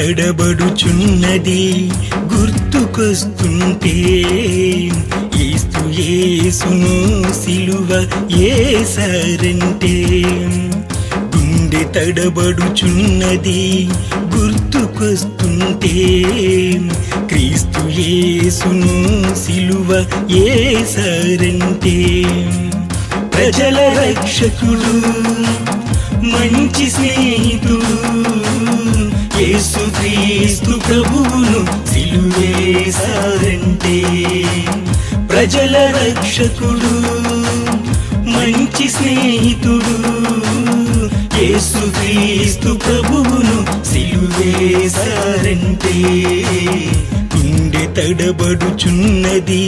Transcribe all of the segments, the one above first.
తడబడుచున్నది గుర్తుకొస్తుంటే? ఏస్తు ఏసును సిలువ ఏసారంటే? గుండె తడబడుచున్నది గుర్తుకొస్తుంటే? క్రీస్తు ఏసును సిలువ ఏసారంటే? ప్రజల రక్షకుడు మంచి స్నేహితుడు ప్రభువును సిలువేసారంటే ప్రజల రక్షకుడు మంచి స్నేహితుడు. యేసుక్రీస్తు ప్రభువును సిలువేశారంటే గుండె తడబడుచున్నది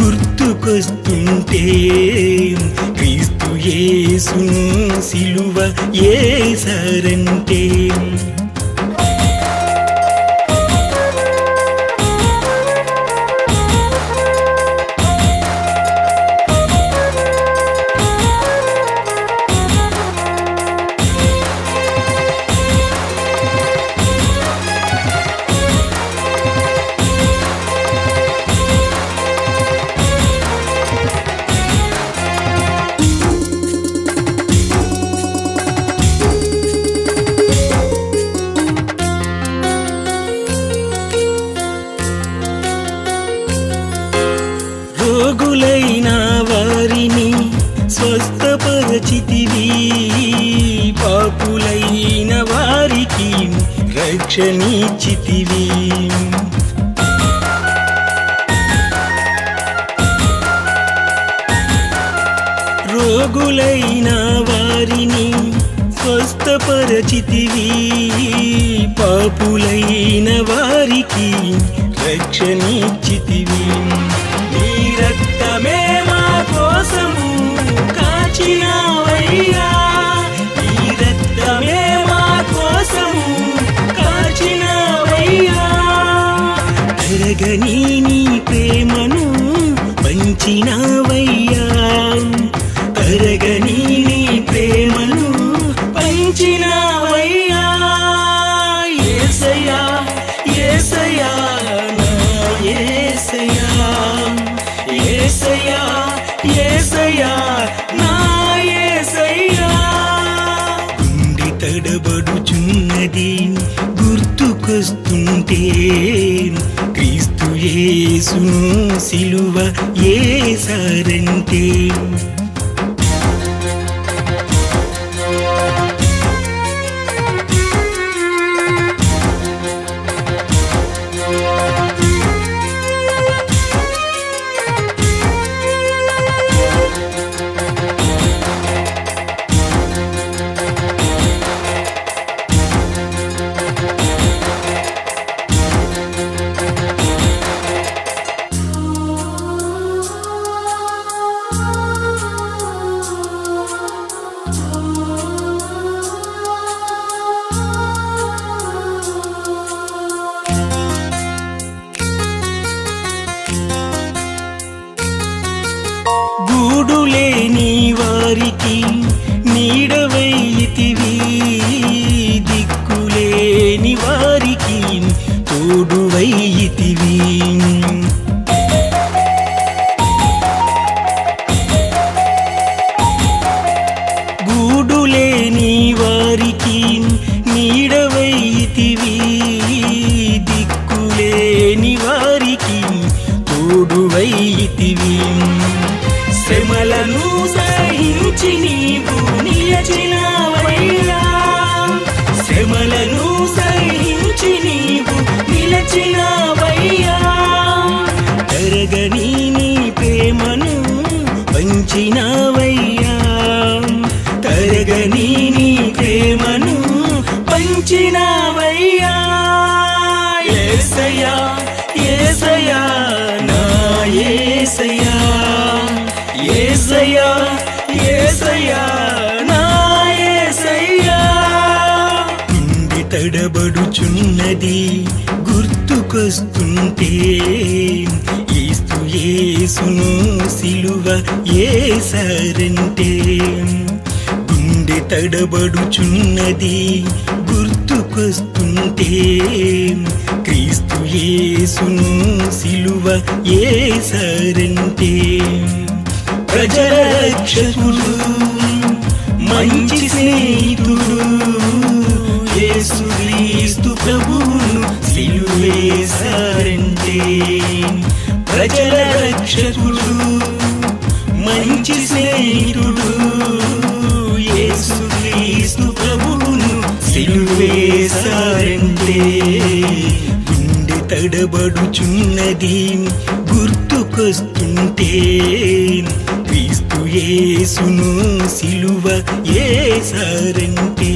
గుర్తుకొస్తుంటే క్రీస్తు యేసును సిలువ ఏసారంటే రోగులైన వారిని స్వస్థపరచితివి. పాపులైన వారికి రక్షణీచితివి. రోగులైన వారిని స్వస్థపరచితివి. పాపులైన వారికి రక్షణిచ్చితివి రక్తమే మా కోసము కాచినావయ్యా. నీ రక్తమే మా కోసము కాచినావయ్యా. తడబడుచున్నది గుర్తుకొస్తుంటే? క్రీస్తు యేసును సిలువ ఏసారంటే తోడులే నీ వారికి నీడవైతివి. దిక్కులేని వారికి తోడువైతి పంచినవయ్యా. తరగని నీ ప్రేమను పంచినవయ్యా. ఏసయ్యా ఏసయ్యా నా ఏసయ్యా. ఏసయ్యా ఏసయ్యా నా ఏసయ్యా. గుండె తడబడుచున్నది గుర్తుకొస్తుంటే యేసును సిలువ ఏసారంటే గుండె తడబడుచున్నది గుర్తుకొస్తుంటే క్రీస్తు యేసును సిలువ ఏసారంటే ప్రజల రక్షకుడు మంచి స్నేహితుడు మంచి స్నేహితుడు యేసు క్రీస్తు ప్రభువును సిలువేశారంటే గుండె తడబడుచున్నది గుర్తుకొస్తుంటే క్రీస్తు యేసును సిలువ ఏసారంటే